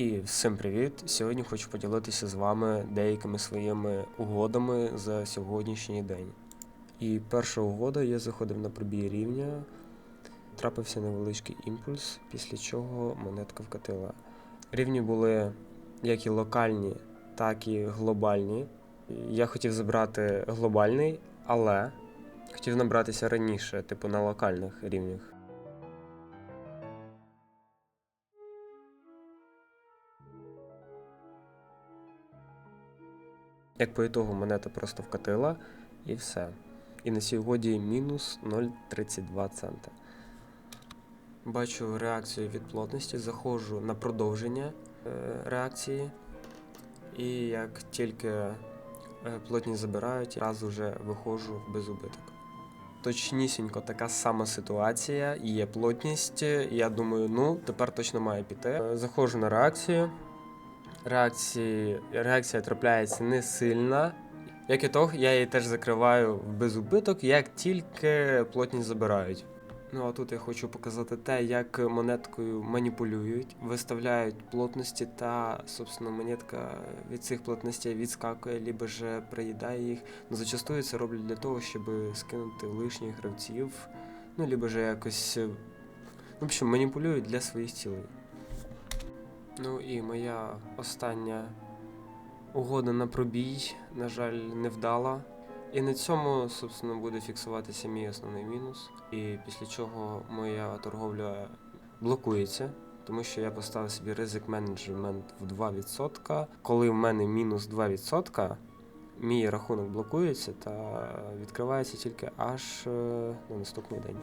І всім привіт! Сьогодні хочу поділитися з вами деякими своїми угодами за сьогоднішній день. І перша угода, я заходив на пробій рівня, трапився невеличкий імпульс, після чого монетка вкатила. Рівні були як і локальні, так і глобальні. Я хотів забрати глобальний, але хотів набратися раніше, типу на локальних рівнях. Як по ітогу монета просто вкатила і все. І на угоді мінус 0,32 цента. Бачу реакцію від плотності, заходжу на продовження е, реакції. І як тільки е, плотність забирають, одразу вже виходжу в безубиток. Точнісінько така сама ситуація, є плотність. Я думаю, ну тепер точно має піти. Е, Заходжу на реакцію. Реакції, реакція трапляється не сильна. Як і того, я її теж закриваю в безубиток, як тільки плотність забирають. Ну а тут я хочу показати те, як монеткою маніпулюють, виставляють плотності, та, собственно, монетка від цих плотностей відскакує, либо ж приїдає їх. Ну, зачастую це роблять для того, щоб скинути лишніх гравців, ну, либо ж якось. В общем, маніпулюють для своїх цілей. Ну і моя остання угода на пробій, на жаль, не вдала. І на цьому, собственно, буде фіксуватися мій основний мінус. І після чого моя торговля блокується, тому що я поставив собі ризик менеджмент в 2%. Коли в мене мінус 2%, мій рахунок блокується та відкривається тільки аж е, на наступний день.